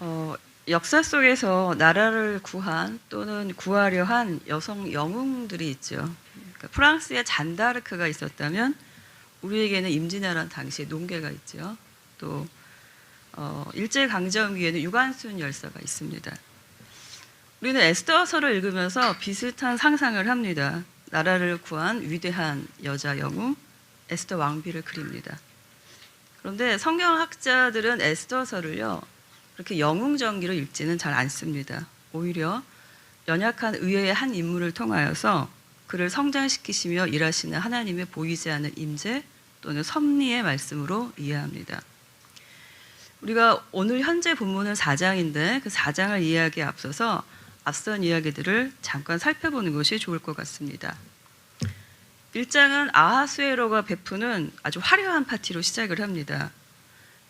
어, 역사 속에서 나라를 구한 또는 구하려 한 여성 영웅들이 있죠. 그러니까 프랑스에 잔다르크가 있었다면 우리에게는 임진왜란 당시에 농계가 있죠. 또 어, 일제 강점기에는 유관순 열사가 있습니다. 우리는 에스더서를 읽으면서 비슷한 상상을 합니다. 나라를 구한 위대한 여자 영웅 에스더 왕비를 그립니다. 그런데 성경학자들은 에스더서를요 그렇게 영웅전기로 읽지는 잘 않습니다. 오히려 연약한 의회의 한 인물을 통하여서 그를 성장시키시며 일하시는 하나님의 보이지 않는 임재 또는 섭리의 말씀으로 이해합니다. 우리가 오늘 현재 본문은 4장인데 그 4장을 이해하기에 앞서서 앞선 이야기들을 잠깐 살펴보는 것이 좋을 것 같습니다. 1장은 아하수에로가 베푸는 아주 화려한 파티로 시작을 합니다.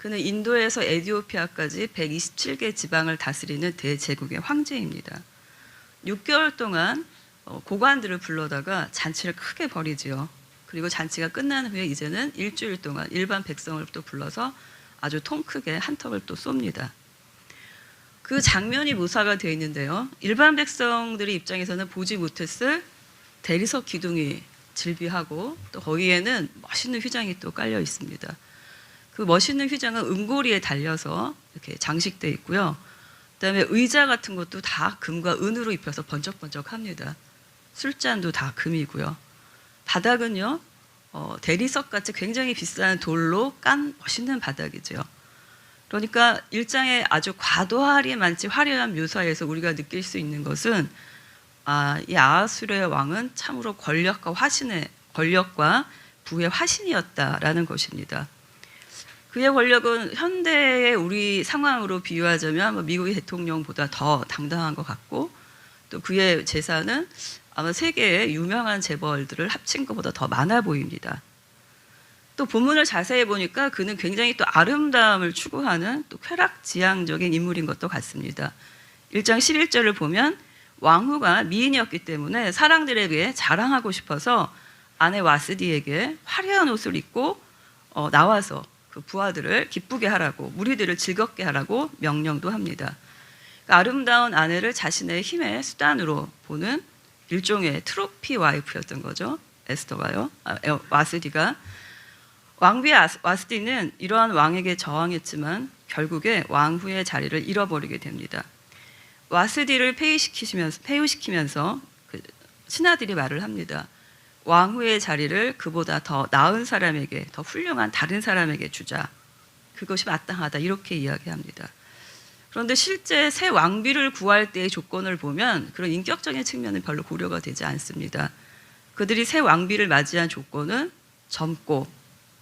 그는 인도에서 에디오피아까지 127개 지방을 다스리는 대제국의 황제입니다. 6개월 동안 어, 고관들을 불러다가 잔치를 크게 벌이지요. 그리고 잔치가 끝난 후에 이제는 일주일 동안 일반 백성을 또 불러서 아주 통 크게 한턱을 또 쏩니다. 그 장면이 묘사가 되어 있는데요. 일반 백성들의 입장에서는 보지 못했을 대리석 기둥이 질비하고 또 거기에는 멋있는 휘장이 또 깔려 있습니다. 그 멋있는 휘장은 은고리에 달려서 이렇게 장식돼 있고요. 그다음에 의자 같은 것도 다 금과 은으로 입혀서 번쩍번쩍합니다. 술잔도 다 금이고요. 바닥은요 어, 대리석 같이 굉장히 비싼 돌로 깐 멋있는 바닥이죠. 그러니까 일장에 아주 과도하리 많지 화려한 묘사에서 우리가 느낄 수 있는 것은 아, 이 아하수르의 왕은 참으로 권력과 화신의 권력과 부의 화신이었다라는 것입니다. 그의 권력은 현대의 우리 상황으로 비유하자면 뭐 미국의 대통령보다 더 당당한 것 같고 또 그의 재산은 아마 세계의 유명한 재벌들을 합친 것보다 더 많아 보입니다. 또 본문을 자세히 보니까 그는 굉장히 또 아름다움을 추구하는 또 쾌락지향적인 인물인 것도 같습니다. 1장 11절을 보면 왕후가 미인이었기 때문에 사랑들에게 자랑하고 싶어서 아내 와스디에게 화려한 옷을 입고 어, 나와서 그 부하들을 기쁘게 하라고 무리들을 즐겁게 하라고 명령도 합니다. 그러니까 아름다운 아내를 자신의 힘의 수단으로 보는 일종의 트로피 와이프였던 거죠. 에스더가요. 아, 에, 와스디가 왕비 와스디는 이러한 왕에게 저항했지만 결국에 왕후의 자리를 잃어버리게 됩니다. 와스디를 폐위시키면서 폐위시키면서 그 신하들이 말을 합니다. 왕후의 자리를 그보다 더 나은 사람에게 더 훌륭한 다른 사람에게 주자. 그것이 마땅하다 이렇게 이야기합니다. 그런데 실제 새 왕비를 구할 때의 조건을 보면 그런 인격적인 측면은 별로 고려가 되지 않습니다. 그들이 새 왕비를 맞이한 조건은 젊고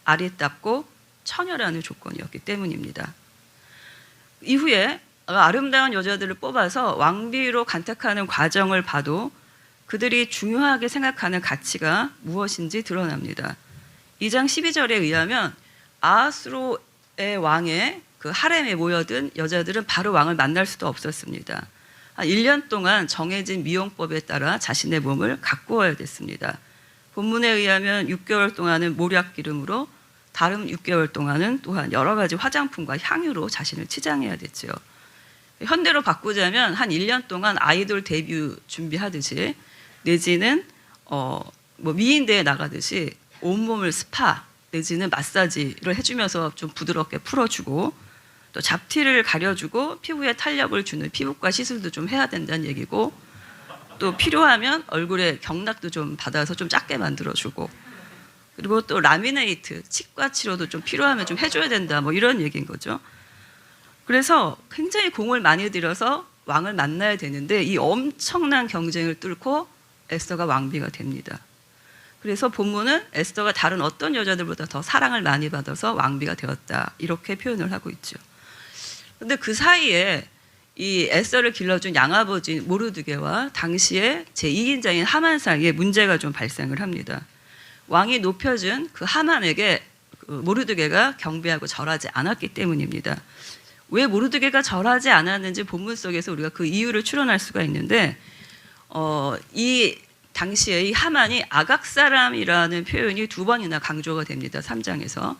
아리답고 처녀라는 조건이었기 때문입니다. 이후에 아름다운 여자들을 뽑아서 왕비로 간택하는 과정을 봐도 그들이 중요하게 생각하는 가치가 무엇인지 드러납니다. 2장 12절에 의하면 아하스로의 왕의 그 하렘에 모여든 여자들은 바로 왕을 만날 수도 없었습니다. 한 1년 동안 정해진 미용법에 따라 자신의 몸을 가꾸어야 됐습니다. 본문에 의하면 6개월 동안은 모략 기름으로 다른 6개월 동안은 또한 여러 가지 화장품과 향유로 자신을 치장해야 됐죠. 현대로 바꾸자면 한 1년 동안 아이돌 데뷔 준비하듯이 내지는 어, 뭐 미인대에 나가듯이 온몸을 스파 내지는 마사지를 해주면서 좀 부드럽게 풀어주고 또 잡티를 가려주고 피부에 탄력을 주는 피부과 시술도 좀 해야 된다는 얘기고 또 필요하면 얼굴에 경락도 좀 받아서 좀 작게 만들어주고 그리고 또 라미네이트 치과 치료도 좀 필요하면 좀 해줘야 된다 뭐 이런 얘기인 거죠. 그래서 굉장히 공을 많이 들여서 왕을 만나야 되는데 이 엄청난 경쟁을 뚫고 에스더가 왕비가 됩니다. 그래서 본문은 에스더가 다른 어떤 여자들보다 더 사랑을 많이 받아서 왕비가 되었다 이렇게 표현을 하고 있죠. 근데 그 사이에 이 에스더를 길러준 양아버지 모르드게와 당시에 제2인자인 하만 사이에 문제가 좀 발생을 합니다. 왕이 높여준 그 하만에게 그 모르드게가 경배하고 절하지 않았기 때문입니다. 왜 모르드게가 절하지 않았는지 본문 속에서 우리가 그 이유를 추론할 수가 있는데 어, 이 당시에 이 하만이 아각 사람이라는 표현이 두 번이나 강조가 됩니다. 3장에서.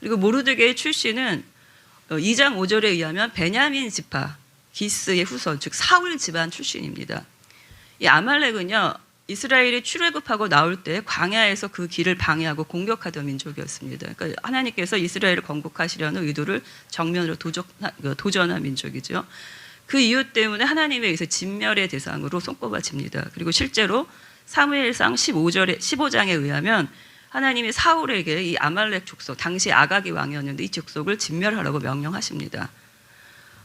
그리고 모르드게의 출신은 어, 2장 5절에 의하면 베냐민 지파 기스의 후손 즉 사울 집안 출신입니다. 이 아말렉은요 이스라엘이 출애굽하고 나올 때 광야에서 그 길을 방해하고 공격하던 민족이었습니다. 그러니까 하나님께서 이스라엘을 건국하시려는 의도를 정면으로 도적, 도전한 민족이죠. 그 이유 때문에 하나님에 의해서 진멸의 대상으로 손꼽아집니다. 그리고 실제로 사무엘상 15절에 15장에 의하면 하나님이 사울에게 이 아말렉 족속 당시 아가기 왕이었는데 이 족속을 진멸하라고 명령하십니다.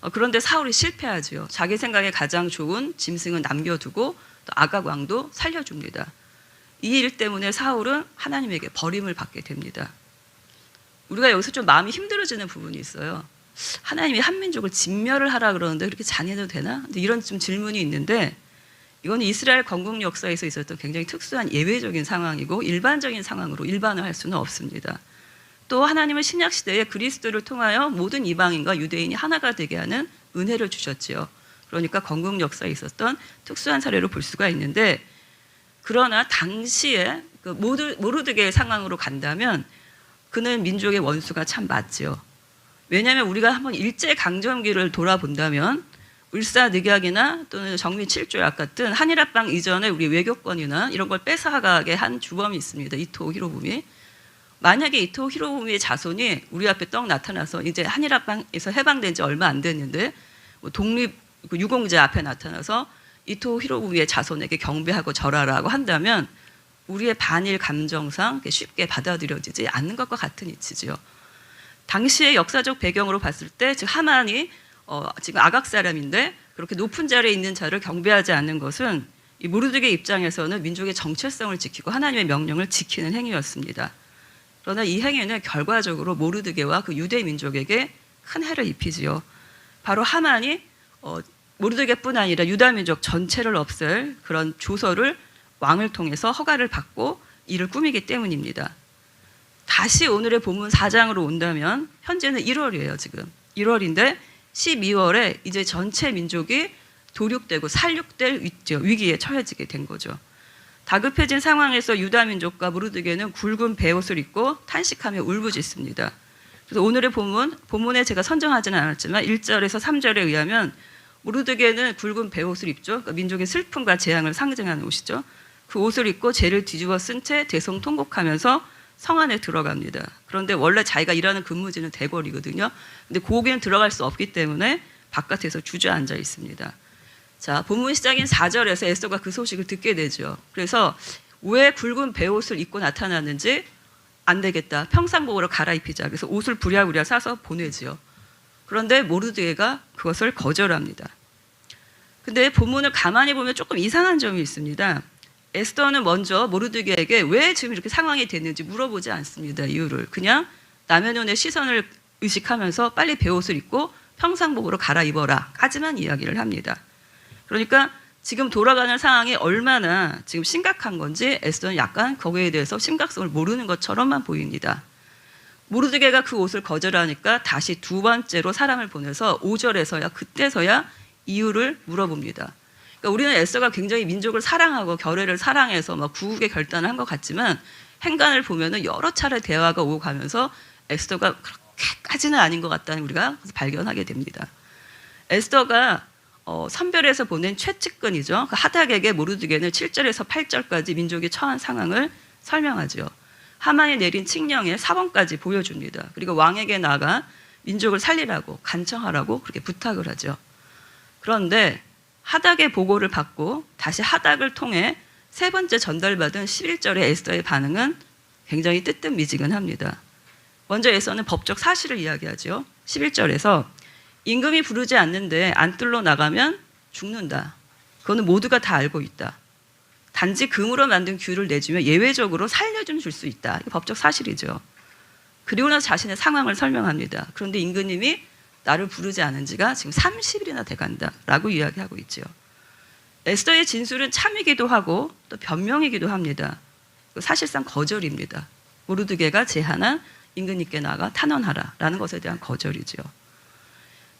어, 그런데 사울이 실패하지요. 자기 생각에 가장 좋은 짐승은 남겨두고 또 아각 왕도 살려줍니다. 이 일 때문에 사울은 하나님에게 버림을 받게 됩니다. 우리가 여기서 좀 마음이 힘들어지는 부분이 있어요. 하나님이 한민족을 진멸을 하라 그러는데 그렇게 잔해도 되나? 이런 좀 질문이 있는데 이건 이스라엘 건국 역사에서 있었던 굉장히 특수한 예외적인 상황이고 일반적인 상황으로 일반을 할 수는 없습니다. 또 하나님은 신약 시대에 그리스도를 통하여 모든 이방인과 유대인이 하나가 되게 하는 은혜를 주셨지요. 그러니까 건국 역사에 있었던 특수한 사례로 볼 수가 있는데 그러나 당시에 그 모르, 모르드게의 상황으로 간다면 그는 민족의 원수가 참 맞지요. 왜냐하면 우리가 한번 일제 강점기를 돌아본다면 울사 늑약이나 또는 정미 7조약 같은 한일 합방 이전에 우리 외교권이나 이런 걸 뺏어가게 한 주범이 있습니다. 이토 히로부미. 만약에 이토 히로부미의 자손이 우리 앞에 떡 나타나서 이제 한일 합방에서 해방된 지 얼마 안 됐는데 뭐 독립 그 유공자 앞에 나타나서 이토 히로부미의 자손에게 경배하고 절하라고 한다면 우리의 반일 감정상 쉽게 받아들여지지 않는 것과 같은 이치지요. 당시의 역사적 배경으로 봤을 때, 즉 하만이 어, 지금 아각 사람인데 그렇게 높은 자리에 있는 자를 경배하지 않는 것은 이 모르드게 입장에서는 민족의 정체성을 지키고 하나님의 명령을 지키는 행위였습니다. 그러나 이 행위는 결과적으로 모르드게와 그 유대 민족에게 큰 해를 입히지요. 바로 하만이 어, 모르드게뿐 아니라 유다 민족 전체를 없앨 그런 조서를 왕을 통해서 허가를 받고 이를 꾸미기 때문입니다. 다시 오늘의 본문 4장으로 온다면 현재는 1월이에요, 지금. 1월인데 12월에 이제 전체 민족이 도륙되고 살육될 위기에 처해지게 된 거죠. 다급해진 상황에서 유다 민족과 무르드게는 굵은 베옷을 입고 탄식하며 울부짖습니다. 그래서 오늘의 본문, 본문에 제가 선정하지는 않았지만 1절에서 3절에 의하면 무르드게는 굵은 베옷을 입죠. 그러니까 민족의 슬픔과 재앙을 상징하는 옷이죠. 그 옷을 입고 죄를 뒤집어 쓴 채 대성 통곡하면서 성 안에 들어갑니다. 그런데 원래 자기가 일하는 근무지는 대궐이거든요. 근데 거기는 들어갈 수 없기 때문에 바깥에서 주저앉아 있습니다. 자, 본문 시작인 4절에서 에스더가 그 소식을 듣게 되죠. 그래서 왜 굵은 베옷을 입고 나타났는지 안 되겠다. 평상복으로 갈아입히자. 그래서 옷을 부랴부랴 사서 보내지요. 그런데 모르드게가 그것을 거절합니다. 근데 본문을 가만히 보면 조금 이상한 점이 있습니다. 에스더는 먼저 모르드게에게 왜 지금 이렇게 상황이 됐는지 물어보지 않습니다. 이유를 그냥 남의 눈에 시선을 의식하면서 빨리 베옷을 입고 평상복으로 갈아입어라 까지만 이야기를 합니다. 그러니까 지금 돌아가는 상황이 얼마나 지금 심각한 건지 에스더는 약간 거기에 대해서 심각성을 모르는 것처럼만 보입니다. 모르드게가 그 옷을 거절하니까 다시 두 번째로 사람을 보내서 5절에서야 그때서야 이유를 물어봅니다. 그러니까 우리는 에스더가 굉장히 민족을 사랑하고 결례를 사랑해서 막 구국의 결단을 한 것 같지만 행간을 보면은 여러 차례 대화가 오고 가면서 에스더가 그렇게까지는 아닌 것 같다는 우리가 발견하게 됩니다. 에스더가 어, 선별해서 보낸 최측근이죠. 그 하닥에게 모르드게는 7절에서 8절까지 민족이 처한 상황을 설명하죠. 하만이 내린 칙령의 사본까지 보여줍니다. 그리고 왕에게 나가 민족을 살리라고 간청하라고 그렇게 부탁을 하죠. 그런데 하닥의 보고를 받고 다시 하닥을 통해 세 번째 전달받은 11절의 에스더의 반응은 굉장히 뜨뜻미지근합니다. 먼저 에서는 법적 사실을 이야기하죠. 11절에서 임금이 부르지 않는데 안뜰로 나가면 죽는다. 그거는 모두가 다 알고 있다. 단지 금으로 만든 규를 내주면 예외적으로 살려좀 줄 수 있다. 법적 사실이죠. 그리고 나서 자신의 상황을 설명합니다. 그런데 임금님이 나를 부르지 않은 지가 지금 30일이나 돼간다. 라고 이야기하고 있죠. 에스더의 진술은 참이기도 하고 또 변명이기도 합니다. 사실상 거절입니다. 모르드게가 제안한 임금님께 나가 탄원하라. 라는 것에 대한 거절이죠.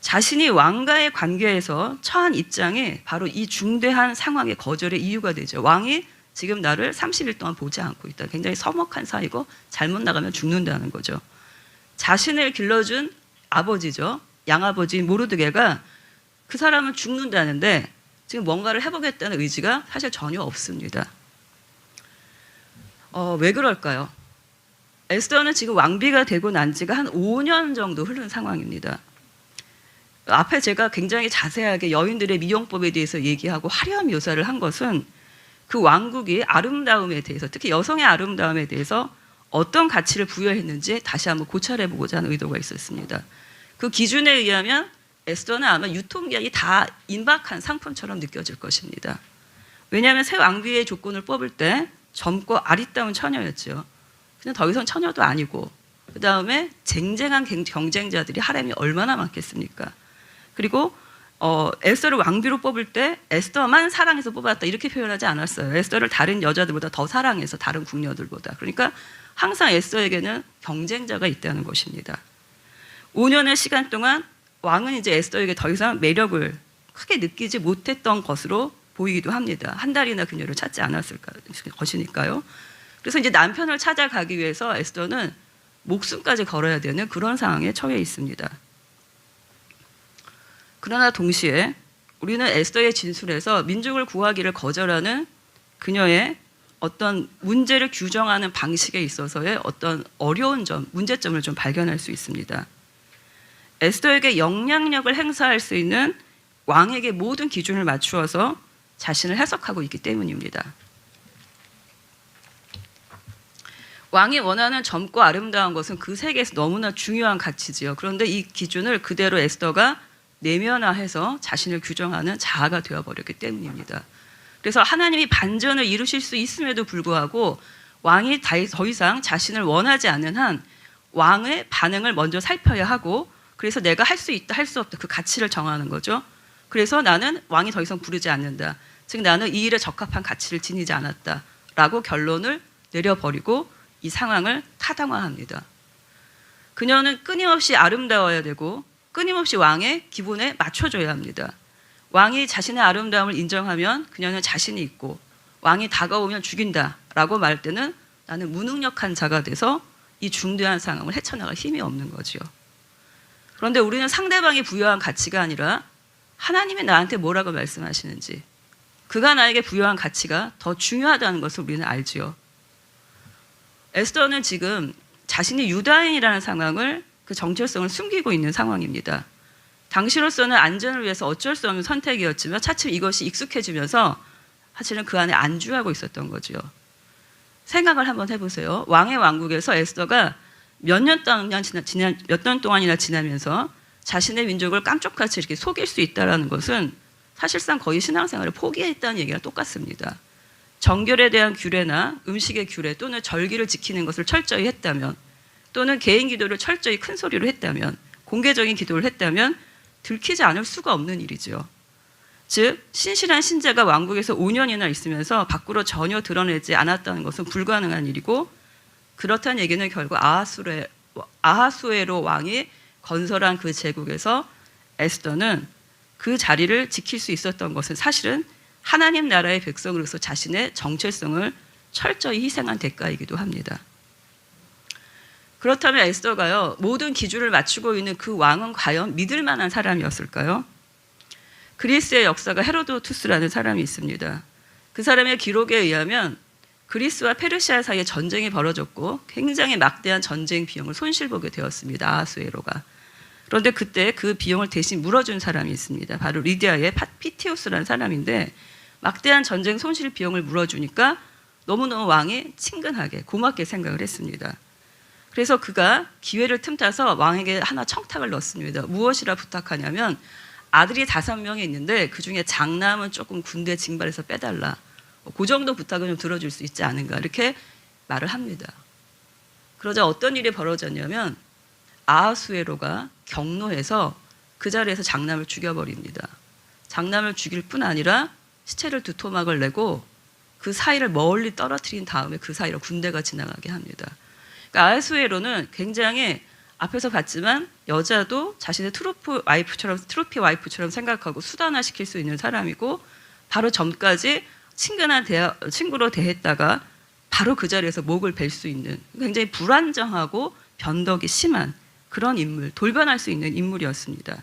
자신이 왕과의 관계에서 처한 입장이 바로 이 중대한 상황의 거절의 이유가 되죠. 왕이 지금 나를 30일 동안 보지 않고 있다. 굉장히 서먹한 사이고 잘못 나가면 죽는다는 거죠. 자신을 길러준 아버지죠. 양아버지인 모르드게가 그 사람은 죽는다는데 지금 뭔가를 해보겠다는 의지가 사실 전혀 없습니다. 어, 왜 그럴까요? 에스더는 지금 왕비가 되고 난 지가 한 5년 정도 흐른 상황입니다. 앞에 제가 굉장히 자세하게 여인들의 미용법에 대해서 얘기하고 화려한 묘사를 한 것은 그 왕국이 아름다움에 대해서 특히 여성의 아름다움에 대해서 어떤 가치를 부여했는지 다시 한번 고찰해 보고자 하는 의도가 있었습니다. 그 기준에 의하면 에스더는 아마 유통기한이 다 임박한 상품처럼 느껴질 것입니다. 왜냐하면 새 왕비의 조건을 뽑을 때 젊고 아리따운 처녀였죠. 근데 더 이상 처녀도 아니고 그 다음에 쟁쟁한 경- 경쟁자들이 하렘이 얼마나 많겠습니까? 그리고 어, 에스더를 왕비로 뽑을 때 에스더만 사랑해서 뽑았다 이렇게 표현하지 않았어요. 에스더를 다른 여자들보다 더 사랑해서 다른 궁녀들보다. 그러니까 항상 에스더에게는 경쟁자가 있다는 것입니다. 5년의 시간 동안 왕은 이제 에스더에게 더 이상 매력을 크게 느끼지 못했던 것으로 보이기도 합니다. 한 달이나 그녀를 찾지 않았을 것이니까요. 그래서 이제 남편을 찾아가기 위해서 에스더는 목숨까지 걸어야 되는 그런 상황에 처해 있습니다. 그러나 동시에 우리는 에스더의 진술에서 민족을 구하기를 거절하는 그녀의 어떤 문제를 규정하는 방식에 있어서의 어떤 어려운 점, 문제점을 좀 발견할 수 있습니다. 에스더에게 영향력을 행사할 수 있는 왕에게 모든 기준을 맞추어서 자신을 해석하고 있기 때문입니다. 왕이 원하는 젊고 아름다운 것은 그 세계에서 너무나 중요한 가치지요. 그런데 이 기준을 그대로 에스더가 내면화해서 자신을 규정하는 자아가 되어버렸기 때문입니다. 그래서 하나님이 반전을 이루실 수 있음에도 불구하고 왕이 더 이상 자신을 원하지 않는 한 왕의 반응을 먼저 살펴야 하고 그래서 내가 할 수 있다 할 수 없다 그 가치를 정하는 거죠. 그래서 나는 왕이 더 이상 부르지 않는다. 즉 나는 이 일에 적합한 가치를 지니지 않았다라고 결론을 내려버리고 이 상황을 타당화합니다. 그녀는 끊임없이 아름다워야 되고 끊임없이 왕의 기분에 맞춰줘야 합니다. 왕이 자신의 아름다움을 인정하면 그녀는 자신이 있고 왕이 다가오면 죽인다라고 말 때는 나는 무능력한 자가 돼서 이 중대한 상황을 헤쳐나갈 힘이 없는 거지요. 그런데 우리는 상대방이 부여한 가치가 아니라 하나님이 나한테 뭐라고 말씀하시는지 그가 나에게 부여한 가치가 더 중요하다는 것을 우리는 알지요. 에스더는 지금 자신이 유다인이라는 상황을 그 정체성을 숨기고 있는 상황입니다. 당시로서는 안전을 위해서 어쩔 수 없는 선택이었지만 차츰 이것이 익숙해지면서 사실은 그 안에 안주하고 있었던 거죠. 생각을 한번 해보세요. 왕의 왕국에서 에스더가 몇 년 동안 지나, 몇년 동안이나 지나면서 자신의 민족을 깜짝같이 이렇게 속일 수 있다라는 것은 사실상 거의 신앙생활을 포기했다는 얘기가 똑같습니다. 정결에 대한 규례나 음식의 규례 또는 절기를 지키는 것을 철저히 했다면 또는 개인 기도를 철저히 큰 소리로 했다면 공개적인 기도를 했다면 들키지 않을 수가 없는 일이죠. 즉 신실한 신자가 왕국에서 5년이나 있으면서 밖으로 전혀 드러내지 않았다는 것은 불가능한 일이고 그렇다는 얘기는 결국 아하수레, 아하수에로 왕이 건설한 그 제국에서 에스더는 그 자리를 지킬 수 있었던 것은 사실은 하나님 나라의 백성으로서 자신의 정체성을 철저히 희생한 대가이기도 합니다. 그렇다면 에스더가요 모든 기준을 맞추고 있는 그 왕은 과연 믿을 만한 사람이었을까요? 그리스의 역사가 헤로도투스라는 사람이 있습니다. 그 사람의 기록에 의하면 그리스와 페르시아 사이에 전쟁이 벌어졌고 굉장히 막대한 전쟁 비용을 손실보게 되었습니다. 아하수에로가. 그런데 그때 그 비용을 대신 물어준 사람이 있습니다. 바로 리디아의 피티우스라는 사람인데 막대한 전쟁 손실 비용을 물어주니까 너무너무 왕이 친근하게 고맙게 생각을 했습니다. 그래서 그가 기회를 틈타서 왕에게 하나 청탁을 넣습니다. 무엇이라 부탁하냐면 아들이 다섯 명이 있는데 그 중에 장남은 조금 군대 징발해서 빼달라. 그 정도 부탁은 좀 들어줄 수 있지 않은가 이렇게 말을 합니다. 그러자 어떤 일이 벌어졌냐면 아하수에로가 경로해서 그 자리에서 장남을 죽여버립니다. 장남을 죽일 뿐 아니라 시체를 두 토막을 내고 그 사이를 멀리 떨어뜨린 다음에 그 사이로 군대가 지나가게 합니다. 그러니까 아하수에로는 굉장히 앞에서 봤지만 여자도 자신의 트로피 와이프처럼 트로피 와이프처럼 생각하고 수단화 시킬 수 있는 사람이고 바로 전까지 친근한 대하, 친구로 대했다가 바로 그 자리에서 목을 벨 수 있는 굉장히 불안정하고 변덕이 심한 그런 인물, 돌변할 수 있는 인물이었습니다.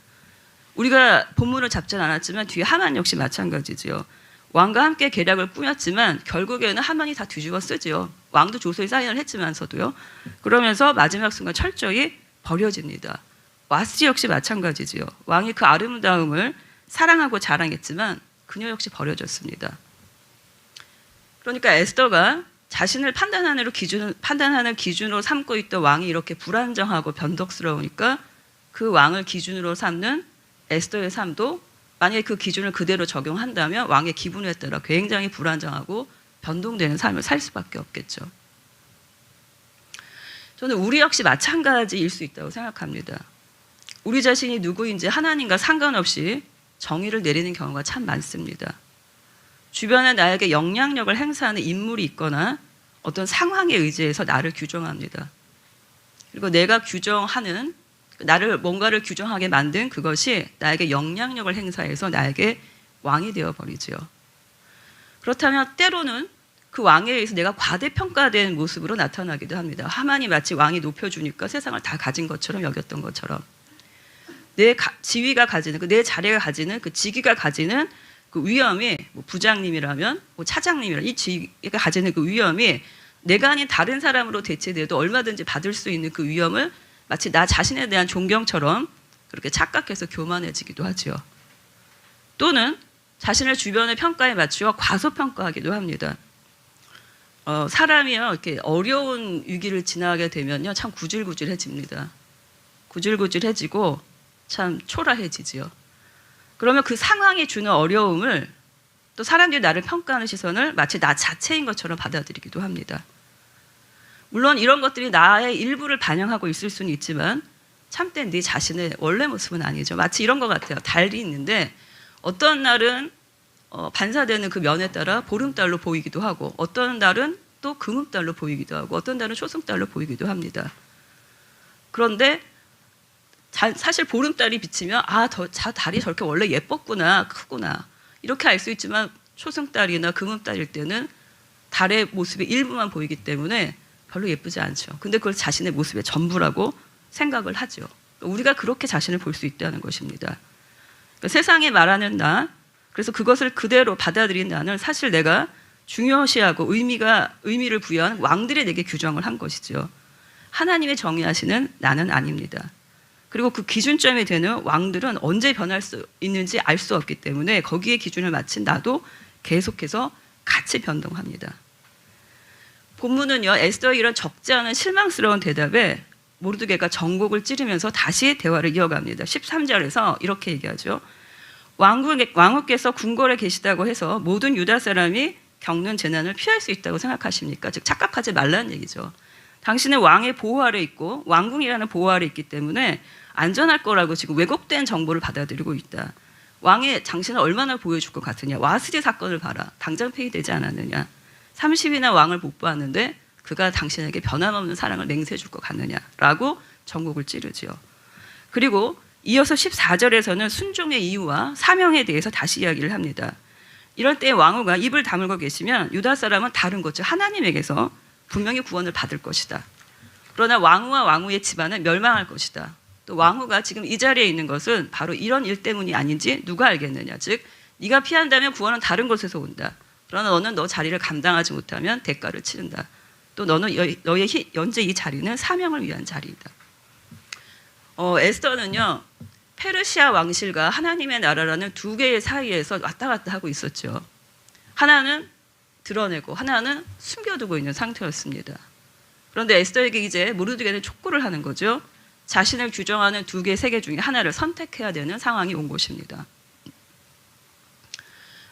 우리가 본문을 잡진 않았지만 뒤에 하만 역시 마찬가지지요. 왕과 함께 계략을 꾸몄지만 결국에는 하만이 다 뒤집어 쓰지요. 왕도 조서에 사인을 했지만서도요. 그러면서 마지막 순간 철저히 버려집니다. 와스지 역시 마찬가지지요. 왕이 그 아름다움을 사랑하고 자랑했지만 그녀 역시 버려졌습니다. 그러니까 에스더가 자신을 판단하는 기준 판단하는 기준으로 삼고 있던 왕이 이렇게 불안정하고 변덕스러우니까 그 왕을 기준으로 삼는 에스더의 삶도 만약에 그 기준을 그대로 적용한다면 왕의 기분에 따라 굉장히 불안정하고 변동되는 삶을 살 수밖에 없겠죠. 저는 우리 역시 마찬가지일 수 있다고 생각합니다. 우리 자신이 누구인지 하나님과 상관없이 정의를 내리는 경우가 참 많습니다. 주변에 나에게 영향력을 행사하는 인물이 있거나 어떤 상황에 의지해서 나를 규정합니다. 그리고 내가 규정하는 나를 뭔가를 규정하게 만든 그것이 나에게 영향력을 행사해서 나에게 왕이 되어 버리지요. 그렇다면 때로는 그 왕에 의해서 내가 과대평가된 모습으로 나타나기도 합니다. 하만이 마치 왕이 높여주니까 세상을 다 가진 것처럼 여겼던 것처럼 내 가, 지위가 가지는 그 내 자리가 가지는 그 직위가 가지는 그 위험이 뭐 부장님이라면 뭐 차장님이라 이 지위가 가지는 그 위험이 내가 아닌 다른 사람으로 대체돼도 얼마든지 받을 수 있는 그 위험을 마치 나 자신에 대한 존경처럼 그렇게 착각해서 교만해지기도 하지요. 또는 자신을 주변의 평가에 맞추어 과소평가하기도 합니다. 어, 사람이요 이렇게 어려운 위기를 지나게 되면요 참 구질구질해집니다. 구질구질해지고 참 초라해지지요. 그러면 그 상황이 주는 어려움을 또 사람들이 나를 평가하는 시선을 마치 나 자체인 것처럼 받아들이기도 합니다. 물론 이런 것들이 나의 일부를 반영하고 있을 수는 있지만 참된 네 자신의 원래 모습은 아니죠. 마치 이런 것 같아요. 달이 있는데 어떤 날은 어, 반사되는 그 면에 따라 보름달로 보이기도 하고 어떤 날은 또 금음달로 보이기도 하고 어떤 날은 초승달로 보이기도 합니다. 그런데 자, 사실 보름달이 비치면 아, 더, 자, 달이 저렇게 원래 예뻤구나, 크구나 이렇게 알 수 있지만 초승달이나 금음달일 때는 달의 모습의 일부만 보이기 때문에 별로 예쁘지 않죠. 근데 그걸 자신의 모습의 전부라고 생각을 하죠. 우리가 그렇게 자신을 볼 수 있다는 것입니다. 그러니까 세상에 말하는 나, 그래서 그것을 그대로 받아들인 나는 사실 내가 중요시하고 의미가 의미를 부여한 왕들이 내게 규정을 한 것이죠. 하나님의 정의하시는 나는 아닙니다. 그리고 그 기준점이 되는 왕들은 언제 변할 수 있는지 알 수 없기 때문에 거기에 기준을 맞춘 나도 계속해서 같이 변동합니다. 본문은요 에스더 이런 적지 않은 실망스러운 대답에 모르드게가 전곡을 찌르면서 다시 대화를 이어갑니다. 13절에서 이렇게 얘기하죠. 왕국, 왕후께서 궁궐에 계시다고 해서 모든 유다 사람이 겪는 재난을 피할 수 있다고 생각하십니까? 즉 착각하지 말라는 얘기죠. 당신은 왕의 보호 아래 있고 왕궁이라는 보호 아래 있기 때문에 안전할 거라고 지금 왜곡된 정보를 받아들이고 있다. 왕의 당신을 얼마나 보여줄 것 같으냐. 와스디 사건을 봐라. 당장 폐위되지 않았느냐. 30이나 왕을 못 보았는데 그가 당신에게 변함없는 사랑을 맹세해 줄 것 같느냐라고 전곡을 찌르지요. 그리고 이어서 14절에서는 순종의 이유와 사명에 대해서 다시 이야기를 합니다. 이럴 때 왕후가 입을 다물고 계시면 유다 사람은 다른 것, 즉 하나님에게서 분명히 구원을 받을 것이다. 그러나 왕후와 왕후의 집안은 멸망할 것이다. 또 왕후가 지금 이 자리에 있는 것은 바로 이런 일 때문이 아닌지 누가 알겠느냐. 즉 네가 피한다면 구원은 다른 곳에서 온다. 그러나 너는 너 자리를 감당하지 못하면 대가를 치른다. 또 너는 너의 현재 이 자리는 사명을 위한 자리이다. 어, 에스더는요 페르시아 왕실과 하나님의 나라라는 두 개의 사이에서 왔다 갔다 하고 있었죠. 하나는 드러내고 하나는 숨겨두고 있는 상태였습니다. 그런데 에스더에게 이제 모르드게는 촉구를 하는 거죠. 자신을 규정하는 두 개, 세 개 중에 하나를 선택해야 되는 상황이 온 것입니다.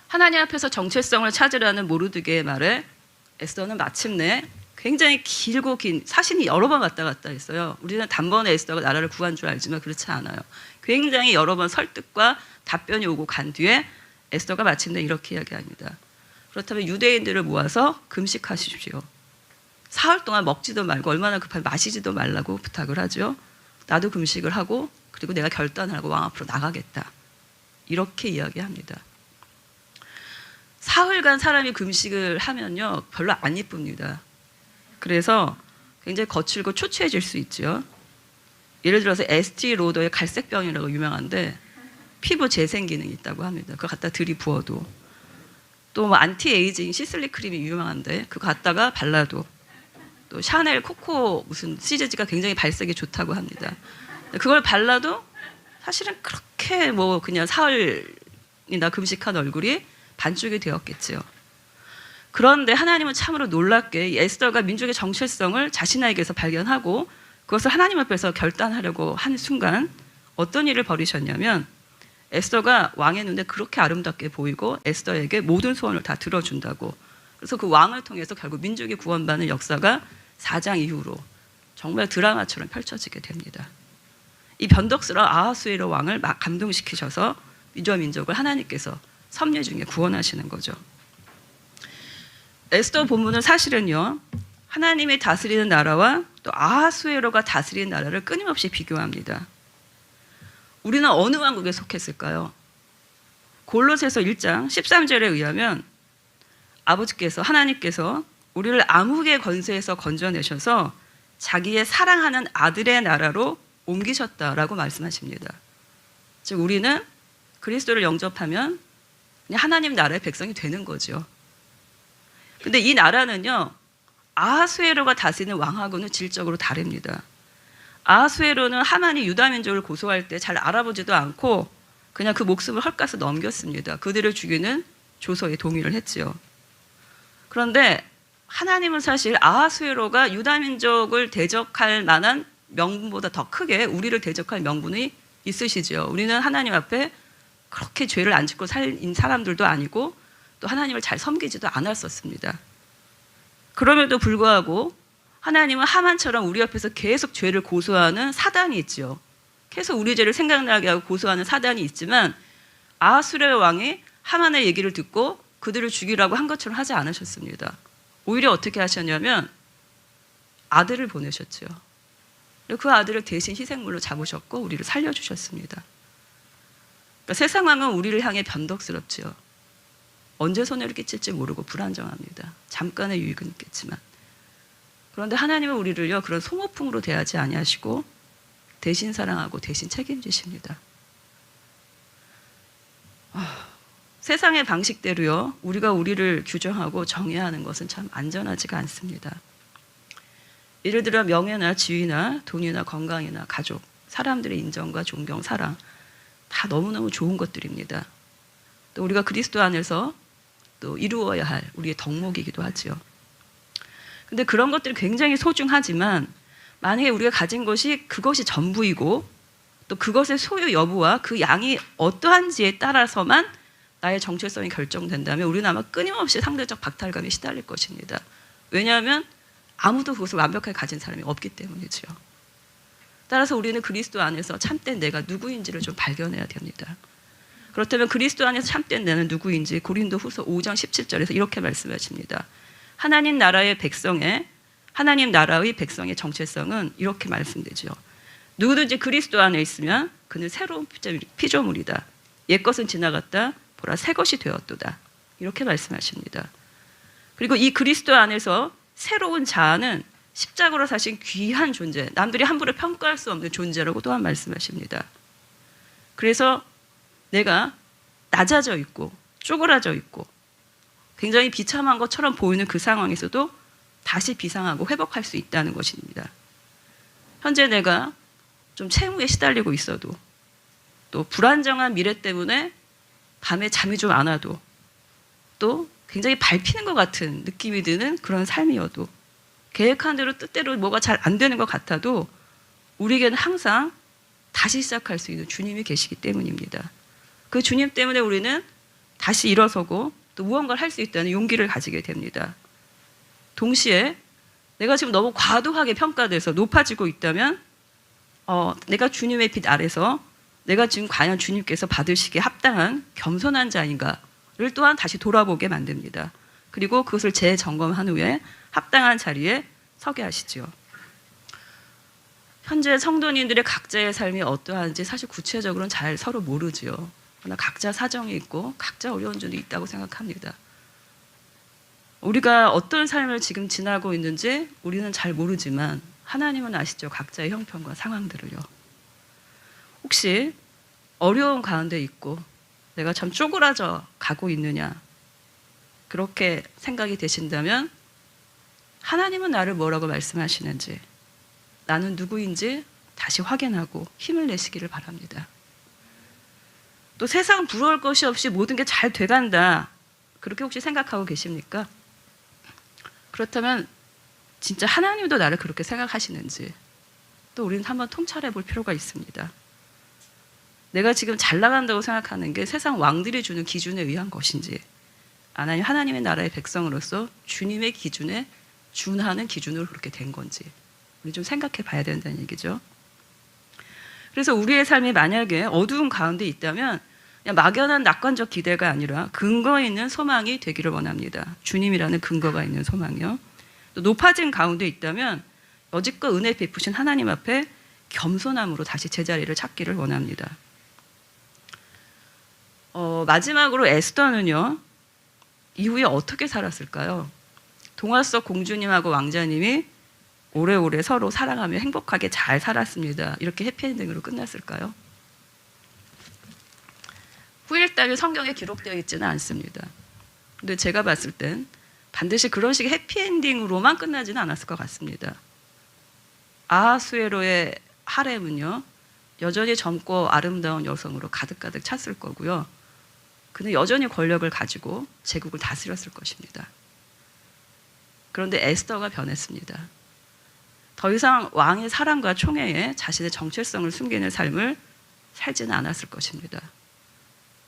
하나님 앞에서 정체성을 찾으라는 모르드게의 말에 에스더는 마침내 굉장히 길고 긴 사신이 여러 번 왔다 갔다 했어요. 우리는 단번에 에스더가 나라를 구한 줄 알지만 그렇지 않아요. 굉장히 여러 번 설득과 답변이 오고 간 뒤에 에스더가 마침내 이렇게 이야기합니다. 그렇다면 유대인들을 모아서 금식하십시오. 사흘 동안 먹지도 말고 얼마나 급한 마시지도 말라고 부탁을 하죠. 나도 금식을 하고 그리고 내가 결단을 하고 왕 앞으로 나가겠다. 이렇게 이야기합니다. 사흘간 사람이 금식을 하면요 별로 안 이쁩니다. 그래서 굉장히 거칠고 초췌해질 수 있죠. 예를 들어서 에스티 로더의 갈색병이라고 유명한데 피부 재생 기능이 있다고 합니다. 그거 갖다 들이부어도 또 뭐 안티 에이징 시슬리 크림이 유명한데 그거 갖다가 발라도 또 샤넬 코코 무슨 시즈지가 굉장히 발색이 좋다고 합니다. 그걸 발라도 사실은 그렇게 뭐 그냥 사흘이나 금식한 얼굴이 반쪽이 되었겠지요. 그런데 하나님은 참으로 놀랍게 이 에스더가 민족의 정체성을 자신에게서 발견하고 그것을 하나님 앞에서 결단하려고 한 순간 어떤 일을 벌이셨냐면 에스더가 왕의 눈에 그렇게 아름답게 보이고 에스더에게 모든 소원을 다 들어준다고 그래서 그 왕을 통해서 결국 민족이 구원받는 역사가 4장 이후로 정말 드라마처럼 펼쳐지게 됩니다. 이 변덕스러운 아하수에로 왕을 막 감동시키셔서 유저 민족을 하나님께서 섭리 중에 구원하시는 거죠. 에스더 본문은 사실은요 하나님이 다스리는 나라와 또 아하수에로가 다스리는 나라를 끊임없이 비교합니다. 우리는 어느 왕국에 속했을까요? 골로새서 1장 13절에 의하면 아버지께서 하나님께서 우리를 암흑의 권세에서 건져내셔서 자기의 사랑하는 아들의 나라로 옮기셨다라고 말씀하십니다. 즉 우리는 그리스도를 영접하면 하나님 나라의 백성이 되는 거죠. 근데 이 나라는요. 아하수에로가 다스리는 왕하고는 질적으로 다릅니다. 아하수에로는 하만이 유다 민족을 고소할 때 잘 알아보지도 않고 그냥 그 목숨을 헐가서 넘겼습니다. 그들을 죽이는 조서에 동의를 했지요. 그런데 하나님은 사실 아하수에로가 유다 민족을 대적할 만한 명분보다 더 크게 우리를 대적할 명분이 있으시죠. 우리는 하나님 앞에 그렇게 죄를 안 짓고 살인 사람들도 아니고 또 하나님을 잘 섬기지도 않았었습니다. 그럼에도 불구하고 하나님은 하만처럼 우리 옆에서 계속 죄를 고소하는 사단이 있죠. 계속 우리 죄를 생각나게 하고 고소하는 사단이 있지만 아하수레 왕이 하만의 얘기를 듣고 그들을 죽이라고 한 것처럼 하지 않으셨습니다. 오히려 어떻게 하셨냐면 아들을 보내셨죠. 그 아들을 대신 희생물로 잡으셨고 우리를 살려주셨습니다. 그러니까 세상 왕은 우리를 향해 변덕스럽지요. 언제 손해를 끼칠지 모르고 불안정합니다. 잠깐의 유익은 있겠지만. 그런데 하나님은 우리를요 그런 송호풍으로 대하지 아니하시고 대신 사랑하고 대신 책임지십니다. 아, 세상의 방식대로요 우리가 우리를 규정하고 정의하는 것은 참 안전하지가 않습니다. 예를 들어 명예나 지위나 돈이나 건강이나 가족, 사람들의 인정과 존경, 사랑 다 너무너무 좋은 것들입니다. 또 우리가 그리스도 안에서 또 이루어야 할 우리의 덕목이기도 하지요. 근데 그런 것들이 굉장히 소중하지만 만약에 우리가 가진 것이 그것이 전부이고 또 그것의 소유 여부와 그 양이 어떠한지에 따라서만 나의 정체성이 결정된다면 우리는 아마 끊임없이 상대적 박탈감에 시달릴 것입니다. 왜냐하면 아무도 그것을 완벽하게 가진 사람이 없기 때문이죠. 따라서 우리는 그리스도 안에서 참된 내가 누구인지를 좀 발견해야 됩니다. 그렇다면 그리스도 안에서 참된 내는 누구인지 고린도 후서 5장 17절에서 이렇게 말씀하십니다. 하나님 나라의 백성의 하나님 나라의 백성의 정체성은 이렇게 말씀되죠. 누구든지 그리스도 안에 있으면 그는 새로운 피조물이다. 옛 것은 지나갔다. 보라 새 것이 되었도다. 이렇게 말씀하십니다. 그리고 이 그리스도 안에서 새로운 자아는 십자가로 사신 귀한 존재, 남들이 함부로 평가할 수 없는 존재라고 또한 말씀하십니다. 그래서 내가 낮아져 있고 쪼그라져 있고 굉장히 비참한 것처럼 보이는 그 상황에서도 다시 비상하고 회복할 수 있다는 것입니다. 현재 내가 좀 채무에 시달리고 있어도 또 불안정한 미래 때문에 밤에 잠이 좀 안 와도 또 굉장히 밟히는 것 같은 느낌이 드는 그런 삶이어도 계획한 대로 뜻대로 뭐가 잘 안 되는 것 같아도 우리에게는 항상 다시 시작할 수 있는 주님이 계시기 때문입니다. 그 주님 때문에 우리는 다시 일어서고 또 무언가를 할 수 있다는 용기를 가지게 됩니다. 동시에 내가 지금 너무 과도하게 평가돼서 높아지고 있다면 어, 내가 주님의 빛 아래서 내가 지금 과연 주님께서 받으시기에 합당한 겸손한 자인가를 또한 다시 돌아보게 만듭니다. 그리고 그것을 재점검한 후에 합당한 자리에 서게 하시지요. 현재 성도님들의 각자의 삶이 어떠한지 사실 구체적으로는 잘 서로 모르지요. 그러나 각자 사정이 있고 각자 어려운 점도 있다고 생각합니다. 우리가 어떤 삶을 지금 지나고 있는지 우리는 잘 모르지만 하나님은 아시죠? 각자의 형편과 상황들을요. 혹시 어려운 가운데 있고 내가 참 쪼그라져 가고 있느냐 그렇게 생각이 되신다면 하나님은 나를 뭐라고 말씀하시는지 나는 누구인지 다시 확인하고 힘을 내시기를 바랍니다. 또 세상 부러울 것이 없이 모든 게 잘 돼간다. 그렇게 혹시 생각하고 계십니까? 그렇다면 진짜 하나님도 나를 그렇게 생각하시는지 또 우리는 한번 통찰해 볼 필요가 있습니다. 내가 지금 잘 나간다고 생각하는 게 세상 왕들이 주는 기준에 의한 것인지 아니면 하나님의 나라의 백성으로서 주님의 기준에 준하는 기준으로 그렇게 된 건지 우리 좀 생각해 봐야 된다는 얘기죠. 그래서 우리의 삶이 만약에 어두운 가운데 있다면 막연한 낙관적 기대가 아니라 근거 있는 소망이 되기를 원합니다. 주님이라는 근거가 있는 소망이요. 또 높아진 가운데 있다면 여지껏 은혜 베푸신 하나님 앞에 겸손함으로 다시 제자리를 찾기를 원합니다. 어, 마지막으로 에스더는요. 이후에 어떻게 살았을까요? 동화 속 공주님하고 왕자님이 오래오래 서로 사랑하며 행복하게 잘 살았습니다. 이렇게 해피엔딩으로 끝났을까요? 후일담이 성경에 기록되어 있지는 않습니다. 근데 제가 봤을 땐 반드시 그런 식의 해피엔딩으로만 끝나지는 않았을 것 같습니다. 아하수에로의 하렘은요, 여전히 젊고 아름다운 여성으로 가득가득 찼을 거고요. 그는 여전히 권력을 가지고 제국을 다스렸을 것입니다. 그런데 에스더가 변했습니다. 더 이상 왕의 사랑과 총애에 자신의 정체성을 숨기는 삶을 살지는 않았을 것입니다.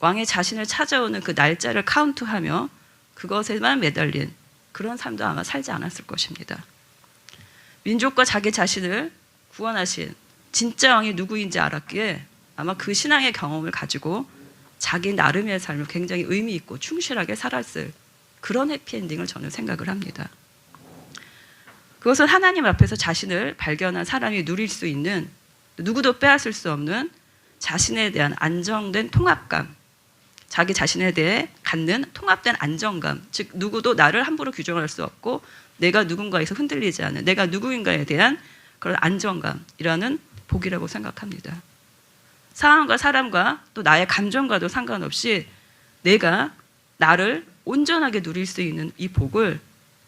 왕의 자신을 찾아오는 그 날짜를 카운트하며 그것에만 매달린 그런 삶도 아마 살지 않았을 것입니다. 민족과 자기 자신을 구원하신 진짜 왕이 누구인지 알았기에 아마 그 신앙의 경험을 가지고 자기 나름의 삶을 굉장히 의미 있고 충실하게 살았을 그런 해피엔딩을 저는 생각을 합니다. 그것은 하나님 앞에서 자신을 발견한 사람이 누릴 수 있는 누구도 빼앗을 수 없는 자신에 대한 안정된 통합감, 자기 자신에 대해 갖는 통합된 안정감, 즉 누구도 나를 함부로 규정할 수 없고 내가 누군가에서 흔들리지 않는 내가 누구인가에 대한 그런 안정감이라는 복이라고 생각합니다. 상황과 사람과 또 나의 감정과도 상관없이 내가 나를 온전하게 누릴 수 있는 이 복을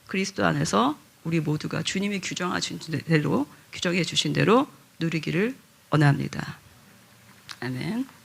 그리스도 안에서 우리 모두가 주님이 규정하신 대로 규정해 주신 대로 누리기를 원합니다. 아멘.